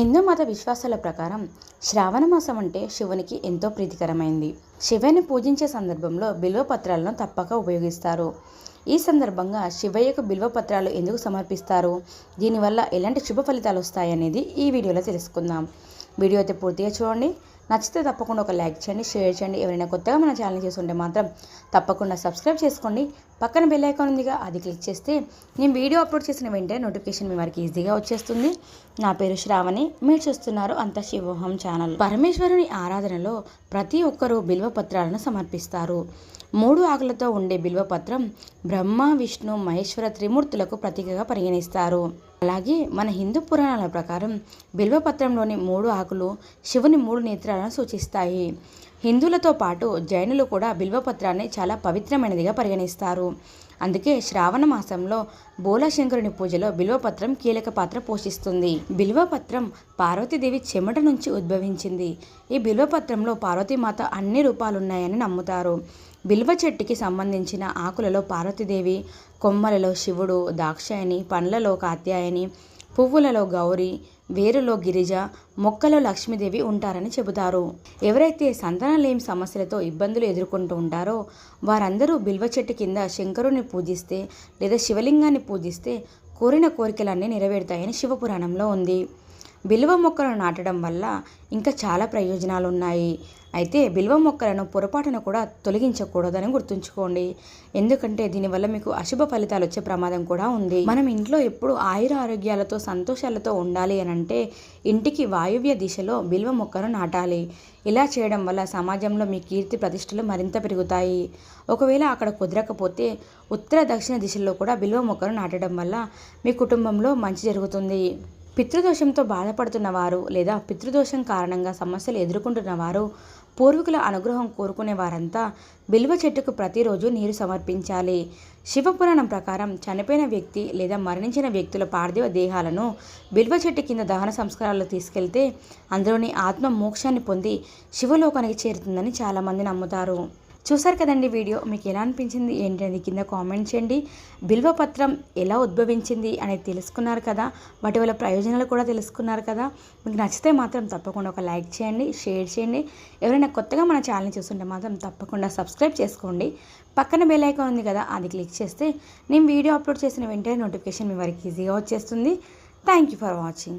హిందూ మత విశ్వాసాల ప్రకారం శ్రావణ మాసం అంటే శివునికి ఎంతో ప్రీతికరమైంది. శివుని పూజించే సందర్భంలో బిల్వపత్రాలను తప్పక ఉపయోగిస్తారు. ఈ సందర్భంగా శివయ్యకు బిల్వపత్రాలు ఎందుకు సమర్పిస్తారు? దీనివల్ల ఎలాంటి శుభ ఫలితాలు వస్తాయనేది ఈ వీడియోలో తెలుసుకుందాం. వీడియో అయితే పూర్తిగా చూడండి. నచ్చితే తప్పకుండా ఒక లైక్ చేయండి షేర్ చేయండి. ఎవరైనా కొత్తగా మన ఛానల్ చేస్తుంటే మాత్రం తప్పకుండా సబ్స్క్రైబ్ చేసుకోండి. పక్కన బెల్ ఐకాన్ ఉందిగా అది క్లిక్ చేస్తే నేను వీడియో అప్లోడ్ చేసిన వెంటనే నోటిఫికేషన్ మీ వారికి ఈజీగా వచ్చేస్తుంది. నా పేరు శ్రావణి మీరు చూస్తున్నారు అంత శివోహం ఛానల్ పరమేశ్వరుని ఆరాధనలో ప్రతి ఒక్కరూ బిల్వ పత్రాలను సమర్పిస్తారు. మూడు ఆకులతో ఉండే బిల్వపత్రం బ్రహ్మ విష్ణు మహేశ్వర త్రిమూర్తులకు ప్రతీకగా పరిగణిస్తారు. అలాగే మన హిందూ పురాణాల ప్రకారం బిల్వపత్రంలోని మూడు ఆకులు శివుని మూడు నేత్రాలను సూచిస్తాయి. హిందువులతో పాటు జైనులు కూడా బిల్వపత్రాన్ని చాలా పవిత్రమైనదిగా పరిగణిస్తారు. అందుకే శ్రావణ మాసంలో బోలాశంకరుని పూజలో బిల్వపత్రం కీలక పాత్ర పోషిస్తుంది. బిల్వపత్రం పార్వతీదేవి చెమట నుంచి ఉద్భవించింది. ఈ బిల్వపత్రంలో పార్వతీమాత అన్ని రూపాలున్నాయని నమ్ముతారు. బిల్వ చెట్టుకి సంబంధించిన ఆకులలో పార్వతీదేవి కొమ్మలలో శివుడు దాక్షాయని పండ్లలో కాత్యాయని పువ్వులలో గౌరి వేరులో గిరిజ మొక్కలో లక్ష్మీదేవి ఉంటారని చెబుతారు. ఎవరైతే సంతానలేమి సమస్యలతో ఇబ్బందులు ఎదుర్కొంటూ ఉంటారో వారందరూ బిల్వ చెట్టు కింద శంకరుని పూజిస్తే లేదా శివలింగాన్ని పూజిస్తే కోరిన కోరికలన్నీ నెరవేరుతాయని శివపురాణంలో ఉంది. బిల్వ మొక్కలను నాటడం వల్ల ఇంకా చాలా ప్రయోజనాలు ఉన్నాయి అయితే బిల్వ మొక్కలను పొరపాటున కూడా తొలగించకూడదని గుర్తుంచుకోండి. ఎందుకంటే దీనివల్ల మీకు అశుభ ఫలితాలు వచ్చే ప్రమాదం కూడా ఉంది. మనం ఇంట్లో ఎప్పుడు ఆయుర ఆరోగ్యాలతో సంతోషాలతో ఉండాలి అని అంటే ఇంటికి వాయువ్య దిశలో బిల్వ మొక్కను నాటాలి. ఇలా చేయడం వల్ల సమాజంలో మీ కీర్తి ప్రతిష్టలు మరింత పెరుగుతాయి. ఒకవేళ అక్కడ కుదరకపోతే ఉత్తర దక్షిణ దిశల్లో కూడా బిల్వ మొక్కను నాటడం వల్ల మీ కుటుంబంలో మంచి జరుగుతుంది. పితృదోషంతో బాధపడుతున్న వారు లేదా పితృదోషం కారణంగా సమస్యలు ఎదుర్కొంటున్న వారు పూర్వీకుల అనుగ్రహం కోరుకునే వారంతా బిల్వ చెట్టుకు ప్రతిరోజు నీరు సమర్పించాలి. శివపురాణం ప్రకారం చనిపోయిన వ్యక్తి లేదా మరణించిన వ్యక్తుల పార్థివ దేహాలను బిల్వ చెట్టు కింద దహన సంస్కారాలు తీసుకెళ్తే అందులోని ఆత్మ మోక్షాన్ని పొంది శివలోకానికి చేరుతుందని చాలామంది నమ్ముతారు. చూసారు కదండి వీడియో మీకు ఎలా అనిపించింది? ఏంటనేది కింద కామెంట్ చేయండి. బిల్వపత్రం ఎలా ఉద్భవించింది అనేది తెలుసుకున్నారు కదా? వాటి వల్ల ప్రయోజనాలు కూడా తెలుసుకున్నారు కదా? మీకు నచ్చితే మాత్రం తప్పకుండా ఒక లైక్ చేయండి షేర్ చేయండి. ఎవరైనా కొత్తగా మన ఛానల్ని చూస్తుంటే మాత్రం తప్పకుండా సబ్స్క్రైబ్ చేసుకోండి. పక్కన బెల్ ఐకాన్ ఉంది కదా అది క్లిక్ చేస్తే నేను వీడియో అప్లోడ్ చేసిన వెంటనే నోటిఫికేషన్ మీ వరకు ఈజీగా వచ్చేస్తుంది. Thank you for watching